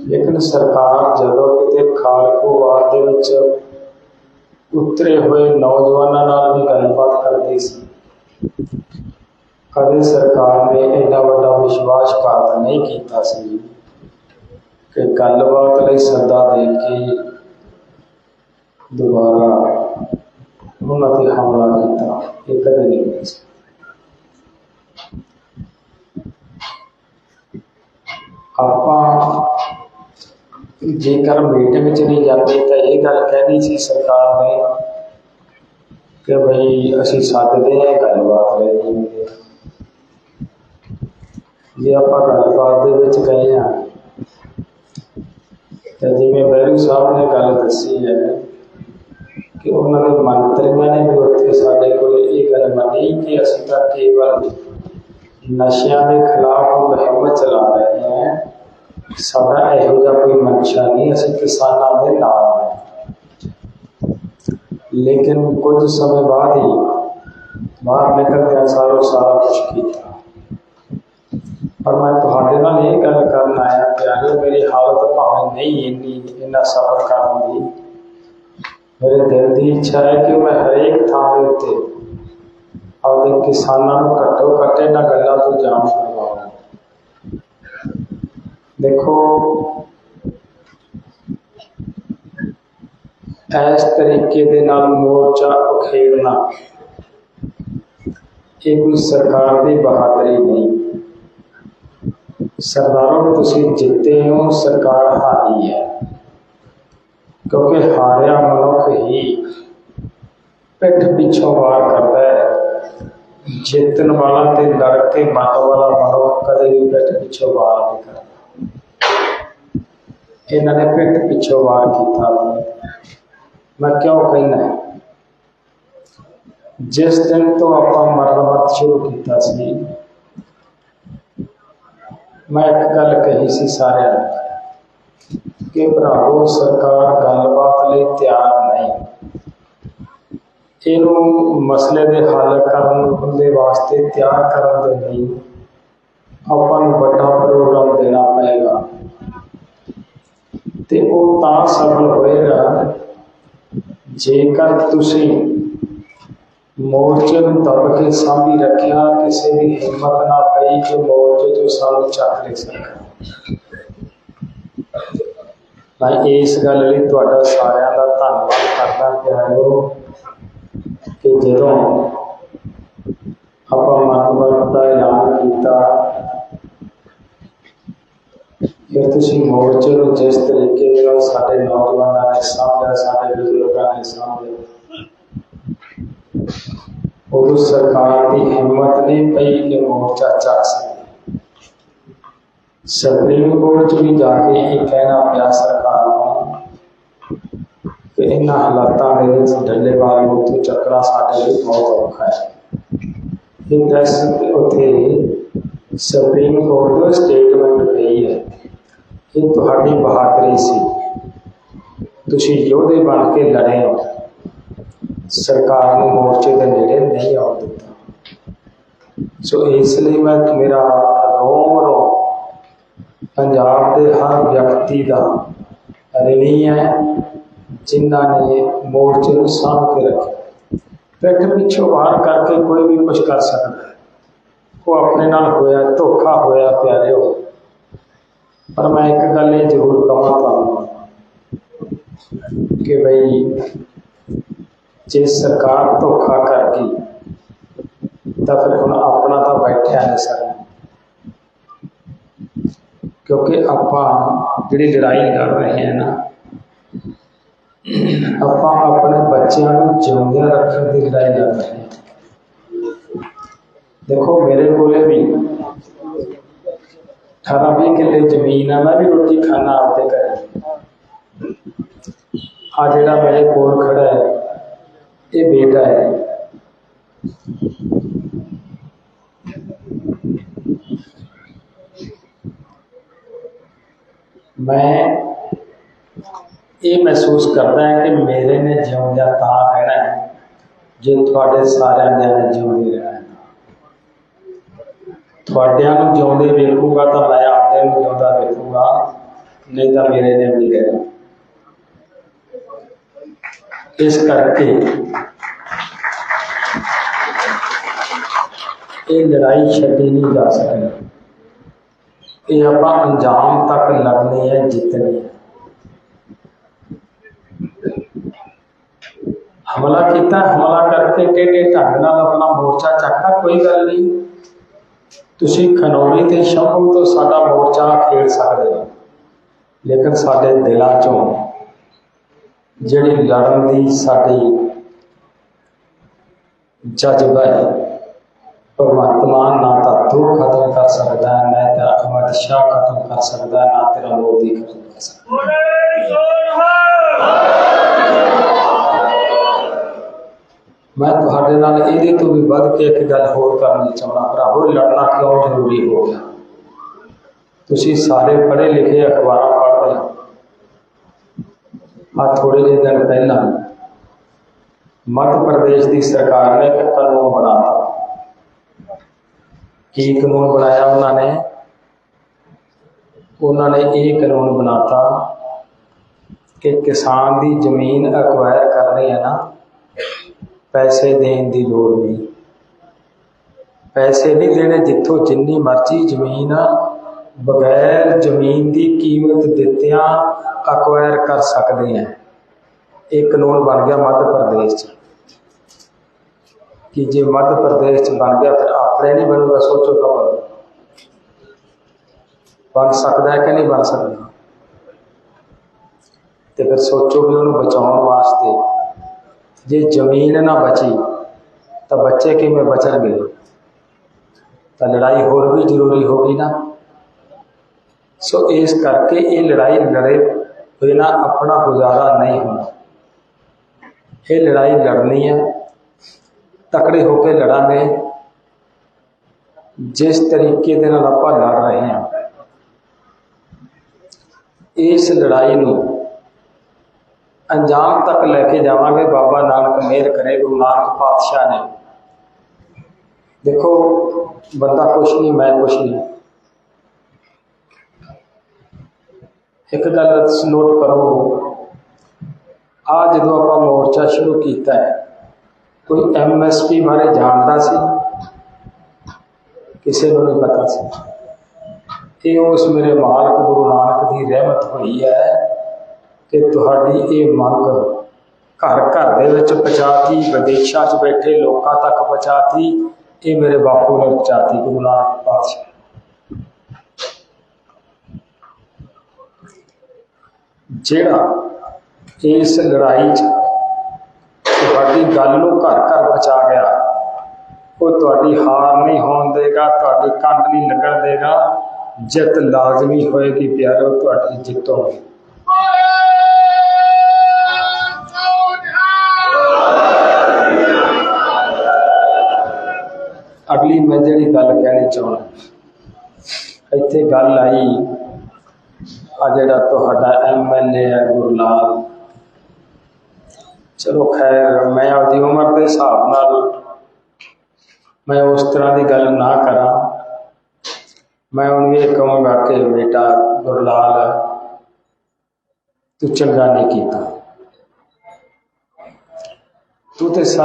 ਲੇਕਿਨ ਸਰਕਾਰ ਜਦੋਂ ਕਿਤੇ ਖਾਲਕੋਵਾਦ ਦੇ ਵਿੱਚ ਉਤਰੇ ਹੋਏ ਨੌਜਵਾਨਾਂ ਨਾਲ ਵੀ ਗੱਲਬਾਤ ਕਰਦੀ ਸੀ, ਕਦੇ ਸਰਕਾਰ ਨੇ ਇੰਨਾ ਵੱਡਾ ਵਿਸ਼ਵਾਸਘਾਤ ਨਹੀਂ ਕੀਤਾ ਸੀ ਕਿ ਗੱਲਬਾਤ ਲਈ ਸੱਦਾ ਦੇ ਕੇ ਦੁਬਾਰਾ ਉਹਨਾਂ ਤੇ ਹਮਲਾ ਕੀਤਾ। ਇਹ ਕਦੇ ਨਹੀਂ ਹੋਇਆ ਆਪਾਂ ਜੇਕਰ ਮੀਟਿੰਗ ਵਿੱਚ ਨਹੀਂ ਜਾਂਦੇ ਤਾਂ ਇਹ ਗੱਲ ਕਹਿਣੀ ਸੀ ਸਰਕਾਰ ਨੇ ਕਿ ਭਈ ਅਸੀਂ ਸੱਦਦੇ ਹਾਂ, ਗੱਲਬਾਤ ਲਈ ਜੇ ਆਪਾਂ ਗੱਲਬਾਤ ਦੇ ਵਿੱਚ ਗਏ ਹਾਂ, ਤਾਂ ਜਿਵੇਂ ਬੈਰੂ ਸਾਹਿਬ ਨੇ ਗੱਲ ਦੱਸੀ ਹੈ ਕਿ ਉਹਨਾਂ ਦੇ ਮੰਤਰੀਆਂ ਨੇ ਵੀ ਉੱਥੇ ਸਾਡੇ ਕੋਲ ਇਹ ਗੱਲ ਮੰਨੀ ਕਿ ਅਸੀਂ ਤਾਂ ਕੇਵਲ ਨਸ਼ਿਆਂ ਦੇ ਖਿਲਾਫ ਮੁਹਿੰਮ ਚਲਾ ਰਹੇ ਹਾਂ। ਸਾਡਾ ਇਹੋ ਜਿਹਾ ਕੋਈ ਮਨਸ਼ਾ ਨਹੀਂ ਅਸੀਂ ਕਿਸਾਨਾਂ ਦੇ ਨਾਲ ਹਾਂ ਲੇਕਿਨ ਕੁਝ ਸਮੇਂ ਬਾਅਦ ਹੀ ਬਾਹਰ ਨਿਕਲਦਿਆਂ ਸਾਰੋ ਸਾਰਾ ਕੁਝ ਕੀਤਾ ਪਰ ਮੈਂ ਤੁਹਾਡੇ ਨਾਲ ਇਹ ਗੱਲ ਕਰਨ ਆਇਆ ਪਿਆਰਿਓ ਮੇਰੀ ਹਾਲਤ ਭਾਵੇਂ ਨਹੀਂ ਇੰਨੀ ਇੰਨਾ ਸਬਰ ਕਰਨ ਦੀ ਮੇਰੇ ਦਿਲ ਦੀ ਇੱਛਾ ਹੈ ਕਿ ਮੈਂ ਹਰੇਕ ਥਾਂ ਦੇ ਉੱਤੇ ਆਪਦੇ ਕਿਸਾਨਾਂ ਨੂੰ ਘੱਟੋ ਘੱਟ ਇਹਨਾਂ ਗੱਲਾਂ ਤੋਂ ਜਾਣੂ ਕਰਵਾਵਾਂ ਦੇਖੋ, ਇਸ ਤਰੀਕੇ ਦੇ ਨਾਲ ਮੋਰਚਾ ਉਖੇੜਨਾ ਇਹ ਕੋਈ ਸਰਕਾਰ ਦੀ ਬਹਾਦਰੀ ਨਹੀਂ। ਸਰਦਾਰੋਂ, ਤੁਸੀਂ ਜਿੱਤੇ ਹੋ, ਸਰਕਾਰ ਹਾਰੀ ਹੈ। ਕਿਉਂਕਿ ਹਾਰਿਆ ਮਨੁੱਖ ਹੀ ਪਿੱਠ ਪਿੱਛੋਂ ਵਾਰ ਕਰਦਾ ਹੈ। ਜਿੱਤਣ ਵਾਲਾ ਤੇ ਲੜ ਕੇ ਮਤ ਵਾਲਾ ਮਨੁੱਖ ਕਦੇ ਵੀ ਪਿੱਠ ਪਿੱਛੋਂ ਵਾਰ ਨਹੀਂ ਕਰਦਾ। ਇਹਨਾਂ ਨੇ ਪਿੱਠ ਪਿੱਛੋਂ ਵਾਰ ਕੀਤਾ। ਮੈਂ ਕਿਉਂ ਕਹਿੰਦਾ ਜਿਸ ਦਿਨ ਤੋਂ ਆਪਾਂ ਮਰਨ ਵਰਤ ਸ਼ੁਰੂ ਕੀਤਾ ਸੀ, ਮੈਂ ਇੱਕ ਗੱਲ ਕਹੀ ਸੀ ਸਾਰਿਆਂ ਨੂੰ ਕਿ ਭਰਾਵੋ ਸਰਕਾਰ ਗੱਲਬਾਤ ਲਈ ਤਿਆਰ ਨਹੀਂ। ਇਹਨੂੰ ਮਸਲੇ ਦੇ ਹੱਲ ਕਰਨ ਦੇ ਵਾਸਤੇ ਤਿਆਰ ਕਰਨ ਦੇ ਲਈ ਆਪਾਂ ਨੂੰ ਵੱਡਾ ਪ੍ਰੋਗਰਾਮ ਦੇਣਾ ਪਏਗਾ। ਤੇ ਉਹ ਤਾਂ ਸਫਲ ਹੋਏਗਾ। ਜੇਕਰ ਤੁਸੀਂ ਮੋਰਚੇ ਨੂੰ ਦਬ ਕੇ ਸਾਂਭੀ ਰੱਖਿਆ, ਕਿਸੇ ਦੀ ਹਿੰਮਤ ਨਾ ਪਈ ਕਿ ਮੋਰਚੇ ਤੋਂ ਸਾਨੂੰ ਚੱਕ ਲੈ ਸਕੇ ਮੈਂ ਇਸ ਗੱਲ ਲਈ ਤੁਹਾਡਾ ਸਾਰਿਆਂ ਦਾ ਧੰਨਵਾਦ ਕਰਦਾ ਪਿਆਰਿਓ ਕਿ ਜਦੋਂ ਆਪਾਂ ਮਨਵਰਤ ਦਾ ਐਲਾਨ ਕੀਤਾ ਫਿਰ ਤੁਸੀਂ ਮੋਰਚੇ ਨੂੰ ਜਿਸ ਤਰੀਕੇ ਨਾਲ ਸਾਡੇ ਨੌਜਵਾਨਾਂ ਨੇ ਸਾਂਭਿਆ ਸਾਡੇ ਬਜ਼ੁਰਗਾਂ ਨੇ ਸਾਂਭਿਆ ਉਦੋਂ ਸਰਕਾਰ ਦੀ ਹਿੰਮਤ ਨਹੀਂ ਪਈ ਕਿ ਮੋਰਚਾ ਚੱਕ ਸਕੇ। ਸੁਪਰੀਮ ਕੋਰਟ 'ਚ ਵੀ ਜਾ ਕੇ ਇਹ ਕਹਿਣਾ ਪਿਆ ਸਰਕਾਰ ਨੂੰ ਕਿ ਇਹਨਾਂ ਹਾਲਾਤਾਂ ਦੇ ਵਿੱਚ ਡੱਲੇਵਾਲ ਨੂੰ ਉੱਥੇ ਚੱਕਣਾ ਸਾਡੇ ਲਈ ਬਹੁਤ ਔਖਾ ਹੈ। ਇਹ ਦੱਸ ਉੱਥੇ ਸੁਪਰੀਮ ਕੋਰਟ ਦਾ ਸਟੇਟਮੈਂਟ ਪਈ ਹੈ। ਇਹ ਤੁਹਾਡੀ ਬਹਾਦਰੀ ਸੀ। ਤੁਸੀਂ ਯੋਧੇ ਬਣ ਕੇ ਲੜੇ ਹੋ। ਸਰਕਾਰ ਨੂੰ ਮੋਰਚੇ ਦੇ ਨੇੜੇ ਨਹੀਂ ਆਉਣ ਦਿੱਤਾ। ਸੋ ਇਸ ਲਈ ਮੈਂ ਮੇਰਾ ਰੋਮ ਰੋਮ ਪੰਜਾਬ ਦੇ ਹਰ ਵਿਅਕਤੀ ਦਾ ਰਿਣੀ ਹੈ, ਜਿਨ੍ਹਾਂ ਨੇ ਮੋਰਚੇ ਨੂੰ ਸਾਂਭ ਕੇ ਰੱਖਿਆ। ਪਿੱਠ ਪਿੱਛੋਂ ਵਾਰ ਕਰਕੇ ਕੋਈ ਵੀ ਕੁਝ ਕਰ ਸਕਦਾ ਉਹ ਆਪਣੇ ਨਾਲ ਹੋਇਆ, ਧੋਖਾ ਹੋਇਆ, ਪਿਆਰੇ ਪਿਆਰਿਓ ਪਰ ਮੈਂ ਇੱਕ ਗੱਲ ਇਹ ਜ਼ਰੂਰ ਕਹਾਂ ਤੁਹਾਨੂੰ ਕਿ ਬਈ ਜੇ ਸਰਕਾਰ ਧੋਖਾ ਕਰ ਗਈ, ਤਾਂ ਫਿਰ ਹੁਣ ਆਪਣਾ ਤਾਂ ਬੈਠਿਆ ਨਹੀਂ ਸਰ। ਕਿਉਂਕਿ ਆਪਾਂ ਜਿਹੜੀ ਲੜਾਈ ਲੜ ਰਹੇ ਹਾਂ ਨਾ, ਆਪਾਂ ਆਪਣੇ ਬੱਚਿਆਂ ਨੂੰ ਜਿਉਂਦਿਆਂ ਰੱਖਣ ਦੀ ਲੜਾਈ ਲੜ ਰਹੇ ਹਾਂ। ਦੇਖੋ, ਮੇਰੇ ਕੋਲੇ ਵੀ 18 20 ਕਿੱਲੇ ਜ਼ਮੀਨ ਆ ਮੈਂ ਵੀ ਰੋਟੀ ਖਾਣਾ ਆਪਦੇ ਘਰੇ ਆ ਜਿਹੜਾ ਮੇਰੇ ਕੋਲ ਖੜਾ ਹੈ ਇਹ ਬੇਟਾ ਹੈ ਮੈਂ ਇਹ ਮਹਿਸੂਸ ਕਰਦਾ ਹਾਂ ਕਿ ਮੇਰੇ ਨੇ ਜਿਉਂਦਿਆਂ ਤਾਂ ਰਹਿਣਾ ਹੈ ਜੇ ਤੁਹਾਡੇ ਸਾਰਿਆਂ ਦੇ ਨੇ ਜਿਉਂਦੇ ਰਹਿਣਾ ਹੈ ਤੁਹਾਡਿਆਂ ਨੂੰ ਜਿਉਂਦੇ ਵੇਖੂਗਾ ਤਾਂ ਮੈਂ ਆਪਦੇ ਨੂੰ ਜਿਉਂਦਾ ਵੇਖੂਗਾ, ਨਹੀਂ ਤਾਂ ਮੇਰੇ ਨੇ ਵੀ ਰਹਿਣਾ ਇਸ ਕਰਕੇ ਇਹ ਲੜਾਈ ਛੱਡੀ ਨਹੀਂ ਜਾ ਸਕਦੀ। ਇਹ ਆਪਾਂ ਅੰਜਾਮ ਤੱਕ ਲੜਨੀ ਹੈ ਜਿੱਤਣੀ ਹੈ ਹਮਲਾ ਕੀਤਾ, ਹਮਲਾ ਕਰਕੇ ਟੇਢੇ ਢੰਗ ਨਾਲ ਆਪਣਾ ਮੋਰਚਾ ਚੱਕਾ ਕੋਈ ਗੱਲ ਨਹੀਂ ਤੁਸੀਂ ਖਨੌਰੀ ਤੇ ਸ਼ੰਭੂ ਤੋਂ ਸਾਡਾ ਮੋਰਚਾ ਖੇਡ ਸਕਦੇ ਹੋ। ਲੇਕਿਨ ਸਾਡੇ ਦਿਲਾਂ ਚੋਂ ਜਿਹੜੀ ਲੜਨ ਦੀ ਸਾਡੀ ਜਜ਼ਬਾ ਹੈ ਭਗਵੰਤ ਮਾਨ ਨਾ ਤਾਂ ਤੂੰ ਖਤਮ ਕਰ ਸਕਦਾ ਹੈ, ਨਾ ਤੇਰਾ ਅਹਿਮਦ ਸ਼ਾਹ ਖਤਮ ਕਰ ਸਕਦਾ ਨਾ ਤੇਰਾ ਮੋਦੀ ਖਤਮ ਕਰ ਸਕਦਾ ਮੈਂ ਤੁਹਾਡੇ ਨਾਲ ਇਹਦੇ ਤੋਂ ਵੀ ਵੱਧ ਕੇ ਇੱਕ ਗੱਲ ਹੋਰ ਕਰਨੀ ਚਾਹੁੰਦਾ, ਭਰਾਵੋ, ਲੜਨਾ ਕਿਉਂ ਜ਼ਰੂਰੀ ਹੋ ਗਿਆ? ਤੁਸੀਂ ਸਾਰੇ ਪੜ੍ਹੇ ਲਿਖੇ ਅਖਬਾਰਾਂ ਪੜ੍ਹਦੇ ਹੋ। ਆ ਥੋੜੇ ਜਿਹੇ ਦਿਨ ਪਹਿਲਾਂ ਮੱਧ ਪ੍ਰਦੇਸ਼ ਦੀ ਸਰਕਾਰ ਨੇ ਇੱਕ ਕਾਨੂੰਨ ਬਣਾਇਆ ਕੀ ਕਾਨੂੰਨ ਬਣਾਇਆ ਉਹਨਾਂ ਨੇ? ਉਹਨਾਂ ਨੇ ਇਹ ਕਾਨੂੰਨ ਬਣਾਤਾ ਕਿ ਕਿਸਾਨ ਦੀ ਜ਼ਮੀਨ ਅਕਵਾਇਰ ਕਰਨੀ ਹੈ ਨਾ ਪੈਸੇ ਦੇਣ ਦੀ ਲੋੜ ਨਹੀਂ। ਪੈਸੇ ਨਹੀਂ ਦੇਣੇ ਜਿੱਥੋਂ ਜਿੰਨੀ ਮਰਜ਼ੀ ਜ਼ਮੀਨ, ਬਗੈਰ ਜ਼ਮੀਨ ਦੀ ਕੀਮਤ ਦਿੱਤਿਆਂ ਅਕਵਾਇਰ ਕਰ ਸਕਦੇ ਆ ਇਹ ਕਾਨੂੰਨ ਬਣ ਗਿਆ ਮੱਧ ਪ੍ਰਦੇਸ਼ 'ਚ। ਕਿ ਜੇ ਮੱਧ ਪ੍ਰਦੇਸ਼ 'ਚ ਬਣ ਗਿਆ ਫਿਰ ਆਪਣੇ ਨਹੀਂ ਬਣੂਗਾ, ਸੋਚੋ ਕਬਰ ਬਣ ਸਕਦਾ ਹੈ ਕਿ ਨਹੀਂ ਬਣ ਸਕਦਾ? ਤੇ ਫਿਰ ਸੋਚੋ ਵੀ ਉਹਨੂੰ ਬਚਾਉਣ ਵਾਸਤੇ। ਜੇ ਜ਼ਮੀਨ ਨਾ ਬਚੀ ਤਾਂ ਬੱਚੇ ਕਿਵੇਂ ਬਚਣਗੇ ਤਾਂ ਲੜਾਈ ਹੋਰ ਵੀ ਜ਼ਰੂਰੀ ਹੋਗੀ ਨਾ ਸੋ ਇਸ ਕਰਕੇ ਇਹ ਲੜਾਈ ਲੜੇ ਬਿਨਾ ਆਪਣਾ ਗੁਜ਼ਾਰਾ ਨਹੀਂ ਹੋਣਾ ਇਹ ਲੜਾਈ ਲੜਨੀ ਹੈ ਤਕੜੇ ਹੋ ਕੇ ਲੜਾਂਗੇ ਜਿਸ ਤਰੀਕੇ ਦੇ ਨਾਲ ਆਪਾਂ ਲੜ ਰਹੇ ਹਾਂ ਇਸ ਲੜਾਈ ਨੂੰ ਅੰਜਾਮ ਤੱਕ ਲੈ ਕੇ ਜਾਵਾਂਗੇ ਬਾਬਾ ਨਾਨਕ ਮਿਹਰ ਕਰੇ ਗੁਰੂ ਨਾਨਕ ਪਾਤਸ਼ਾਹ ਨੇ ਦੇਖੋ ਬੰਦਾ ਕੁਛ ਨਹੀਂ ਮੈਂ ਕੁਛ ਨਹੀਂ ਇੱਕ ਗੱਲ ਨੋਟ ਕਰੋ ਆ ਜਦੋਂ ਆਪਾਂ ਮੋਰਚਾ ਸ਼ੁਰੂ ਕੀਤਾ ਹੈ ਕੋਈ ਐਮਐਸਪੀ ਬਾਰੇ ਜਾਣਦਾ ਸੀ ਕਿਸੇ ਨੂੰ ਨਹੀਂ ਪਤਾ ਸੀ ਇਹ ਉਸ ਮੇਰੇ ਮਾਲਕ ਗੁਰੂ ਨਾਨਕ ਦੀ ਰਹਿਮਤ ਹੋਈ ਹੈ ਕਿ ਤੁਹਾਡੀ ਇਹ ਮੰਗ ਘਰ ਘਰ ਦੇ ਵਿੱਚ ਪਹੁੰਚਾਤੀ, ਵਿਦੇਸ਼ਾਂ 'ਚ ਬੈਠੇ ਲੋਕਾਂ ਤੱਕ ਪਹੁੰਚਾਤੀ, ਇਹ ਮੇਰੇ ਬਾਪੂ ਨੇ ਪਹੁੰਚਾਤੀ, ਗੁਰੂ ਨਾਨਕ ਪਾਤਸ਼ਾਹ। ਜਿਹੜਾ ਇਸ ਲੜਾਈ 'ਚ ਤੁਹਾਡੀ ਗੱਲ ਨੂੰ ਘਰ ਘਰ ਪਹੁੰਚਾ ਗਿਆ, ਉਹ ਤੁਹਾਡੀ ਹਾਰ ਨਹੀਂ ਹੋਣ ਦੇਗਾ, ਤੁਹਾਡੀ ਕੰਡ ਨਹੀਂ ਲੱਗਣ ਦੇਗਾ, ਜਿੱਤ ਲਾਜ਼ਮੀ ਹੋਏਗੀ, ਪਿਆਰੋ, ਤੁਹਾਡੀ ਜਿੱਤ ਹੋਵੇਗੀ ਮੈਂ ਜਿਹੜੀ ਗੱਲ ਕਹਿਣੀ ਚਾਹੁੰਦਾ, ਇੱਥੇ ਗੱਲ ਆਈ, ਆ ਜਿਹੜਾ ਤੁਹਾਡਾ ਐਮਐਲਏ ਹੈ ਗੁਰਲਾਲ। ਚਲੋ ਖੈਰ, ਮੈਂ ਆਪਦੀ ਉਮਰ ਦੇ ਹਿਸਾਬ ਨਾਲ ਮੈਂ ਉਸ ਤਰ੍ਹਾਂ ਦੀ ਗੱਲ ਨਾ ਕਰਾਂ। ਮੈਂ ਉਹਨੂੰ ਇਹ ਕਹਾਂਗਾ ਕਿ ਬੇਟਾ ਗੁਰਲਾਲ, ਤੂੰ ਚੰਗਾ ਨਹੀਂ ਕੀਤਾ। ਤੂੰ ਤੇ